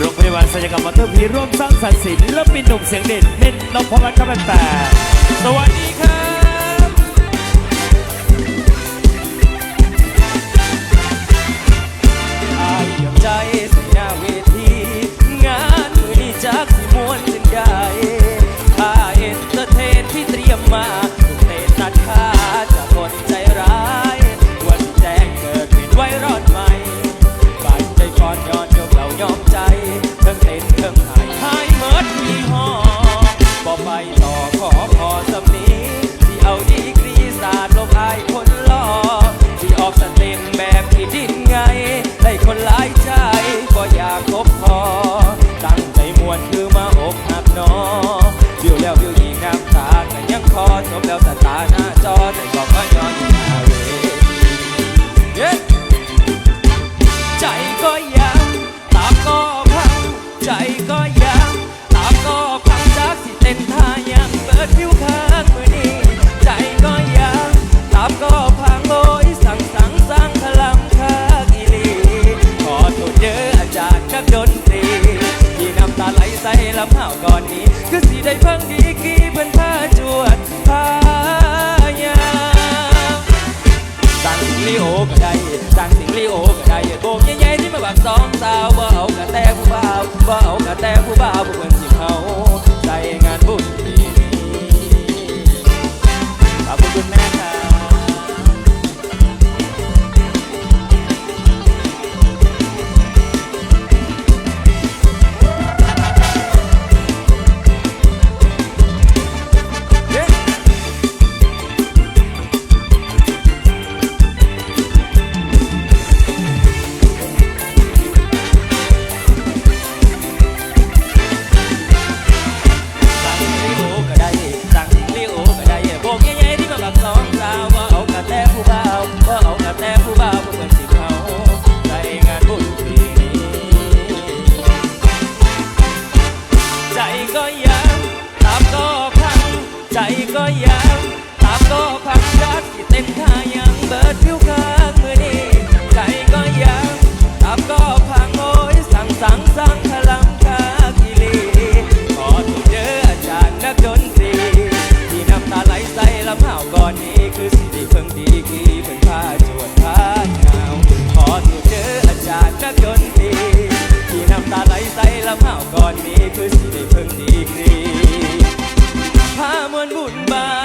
โรงพยาบาลศัลยกรรมมอเตอร์พีร่วมสร้างสรรค์ศิลปินหนุ่มเสียงเด่นเน้นนพวัฒน์ครับแต่สวัสดีครับ แล้วแตาร์หน้าจอแต่บอกว่าย้อนอยู่หน้าเวที บ่าวบ่เอากะแต่ผู้บ่าวบ่ควรสิเขา ใจก็ยังตามก็พังรักที่เต้นท่ายังเบิดผิวข้างมือนี้ใจก็ยังตามก็พังโอยสั่งสั่งสั่งพลังคากิลีขอโทษเด้ออาจารย์นักดนตรีที่น้ำตาไหลใส่ลำห้าวก่อนนี้คือสิริเพิ่งดีกีเพิ่งพาจวดพาหนาวขอโทษเด้ออาจารย์นักดนตรีที่น้ำตาไหลใส่ลำห้าวก่อนนี้คือสิริเพิ่งดีกี มวนบุญบา